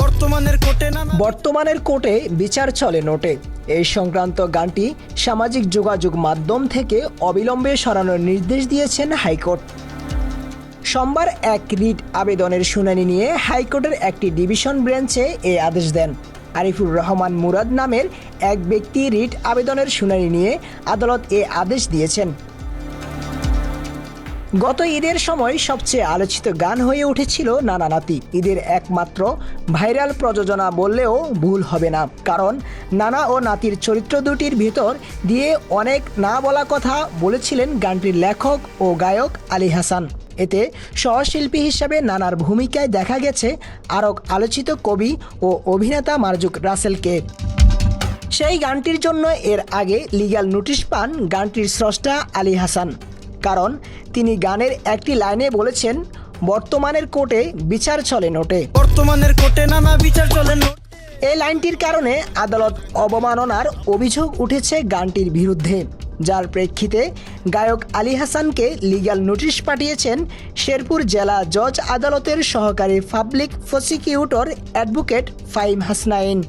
বর্তমানের কোটে বর্তমানের বিচার চলে নোটে। এই সংক্রান্ত গানটি সামাজিক যোগাযোগ মাধ্যম থেকে অবিলম্বে সরানোর নির্দেশ দিয়েছেন হাইকোর্ট। সোমবার এক রিট আবেদনের শুনানি নিয়ে হাইকোর্টের একটি ডিভিশন বেঞ্চে এ আদেশ দেন। আরিফুর রহমান মুরাদ নামের এক ব্যক্তি রিট আবেদনের শুনানি নিয়ে আদালত এ আদেশ দিয়েছেন। গত ঈদের সময় সবচেয়ে আলোচিত গান হয়ে উঠেছিল নানা নাতি। ঈদের একমাত্র ভাইরাল প্রযোজনা বললেও ভুল হবে না। কারণ নানা ও নাতির চরিত্র দুটির ভিতর দিয়ে অনেক না বলা কথা বলেছিলেন গানটির লেখক ও গায়ক আলী হাসান। এতে সহশিল্পী হিসাবে নানার ভূমিকায় দেখা গেছে আরক আলোচিত কবি ও অভিনেতা মার্জুক রাসেলকে। সেই গানটির জন্য এর আগে লিগ্যাল নোটিশ পান গানটির স্রষ্টা আলী হাসান। কারণ তিনি গানের একটি লাইনে বলেছেন বর্তমানের কোর্টে বিচার চলে নোটে। বর্তমানের কোটে নানা বিচার চলে এই লাইনটির কারণে আদালত অবমাননার অভিযোগ উঠেছে গানটির বিরুদ্ধে। যার প্রেক্ষিতে গায়ক আলী হাসানকে লিগ্যাল নোটিশ পাঠিয়েছেন শেরপুর জেলা জজ আদালতের সহকারী public prosecutor advocate Faim Hasnain.